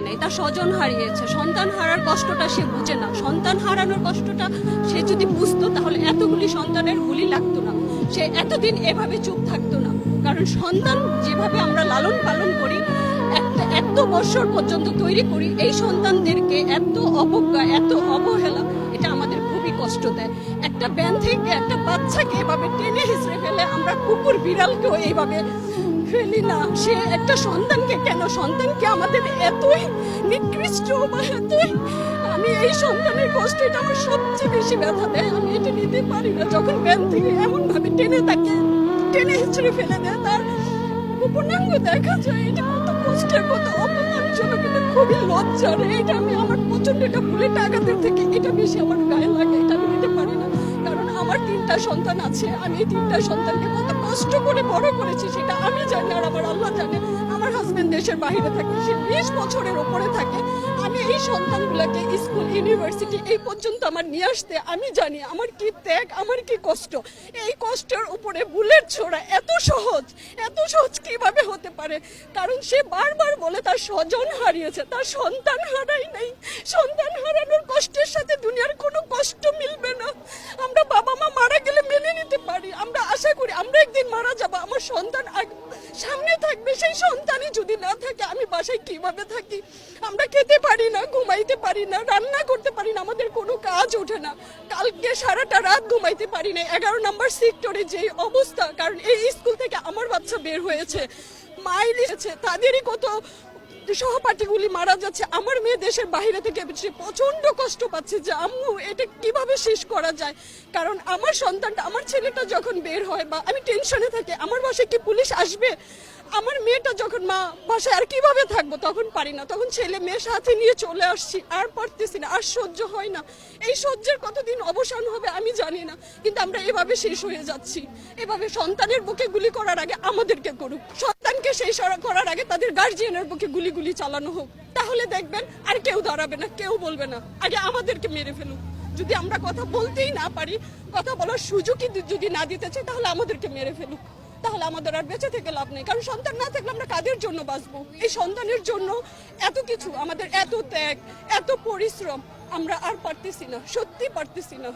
নাই। তার স্বজন হারিয়েছে। সন্তান হারার কষ্টটা সে বুঝে না। সন্তান হারানোর কষ্টটা সে যদি বুঝতো, তাহলে এতগুলি সন্তানের গুলি লাগতো না। সে এতদিন এভাবে চুপ থাকতো না। কারণ সন্তান যেভাবে আমরা লালন পালন করি, একটা এত বছর পর্যন্ত তৈরি করি, এই সন্তানদেরকে এত অবজ্ঞা, এত অবহেলা, এটা আমাদের খুবই কষ্ট দেয়। একটা ব্যান থেকে একটা বাচ্চাকে এভাবে টেনে হিসড়ে ফেলে আমরা কুকুর বিড়ালকেও এইভাবে ফেলি না। সে একটা সন্তানকে কেন? সন্তানকে আমাদের এতই নিকৃষ্ট বা এতই আমি এই সন্তানের কষ্ট আমার সবচেয়ে বেশি ব্যথা দেয়। আমি এটা নিতে পারি না। যখন ব্যান থেকে এমন ভাবে টেনে তাকে টেনে হিচড়ে ফেলে দেয়, তার উপনাঙ্গ দেখা যায়। এটা কত কষ্টের, কত অপমানজনক, এটা খুবই লজ্জার। এটা আমি আমার প্রচণ্ড এটা বুলেট আঘাতের থেকে এটা বেশি আমার গায়ে লাগে। এটা আমি নিতে পারি আমার তিনটা সন্তান আছে, আমি এই তিনটা সন্তানকে কত কষ্ট করে বড় করেছি, সেটা আমি জানি আর আমার আল্লাহ জানে। আমার হাজবেন্ড দেশের বাইরে থাকে, সে বিশ বছরের ওপরে থাকে। আমি এই সন্তানগুলোকে স্কুল ইউনিভার্সিটি এই পর্যন্ত আমার নিয়ে আসতে আমি জানি, আমার কি ত্যাগ, আমার কি কষ্ট। এই কষ্টের উপরে বুলেট ছোড়া এত সহজ এত সহজ কীভাবে হতে পারে? কারণ সে বারবার বলে, তার স্বজন হারিয়েছে, তার সন্তান হারাই নাই। সন্তান হারানোর সন্তান সামনে থাকবে সেই সন্তানই যদি না থাকে, আমি বাসায় কীভাবে থাকি? আমরা খেতে পারি না, ঘুমাইতে পারি না, রান্না করতে পারি না, আমাদের কোনো কাজ ওঠে না। কালকে সারাটা রাত ঘুমাইতে পারি না। এগারো নম্বর সেক্টরে যেই অবস্থা, কারণ এই স্কুল থেকে আমার বাচ্চা বের হয়েছে। মাইল এসেছে, তাদেরই কত সহপাঠীগুলি মারা যাচ্ছে, আমার মেয়ে দেশের বাইরে থেকে সে প্রচণ্ড কষ্ট পাচ্ছে যে, আম্মু, এটা কীভাবে শেষ করা যায়? কারণ আমার সন্তানটা, আমার ছেলেটা যখন বের হয় বা আমি টেনশনে থাকি, আমার বাসায় কি পুলিশ আসবে? আমার মেয়েটা যখন মা, বাসায় আর কীভাবে থাকব? তখন পারি না। তখন ছেলে মেয়ে সাথে নিয়ে চলে আসছি, আর পারতেছি না, আর সহ্য হয় না। এই সহ্যের কতদিন অবসান হবে আমি জানি না, কিন্তু আমরা এভাবে শেষ হয়ে যাচ্ছি। এভাবে সন্তানের বুকে গুলি করার আগে আমাদেরকে করুক। সন্তানকে শেষ করার আগে তাদের গার্জিয়ানের বুকে গুলি গুলি চালানো হোক। তাহলে দেখবেন আর কেউ দাঁড়াবে না, কেউ বলবে না। আগে আমাদেরকে মেরে ফেলুক যদি আমরা কথা বলতেই না পারি, কথা বলার সুযোগই যদি না দিতে চাই, তাহলে আমাদেরকে মেরে ফেলুক। তাহলে আমাদের আর বেঁচে থেকে লাভ নেই। কারণ সন্তান না থাকলে আমরা কাদের জন্য বাঁচবো? এই সন্তানের জন্য এত কিছু, আমাদের এত ত্যাগ, এত পরিশ্রম, আমরা আর পারতেছি না। সত্যি পারতেছি না।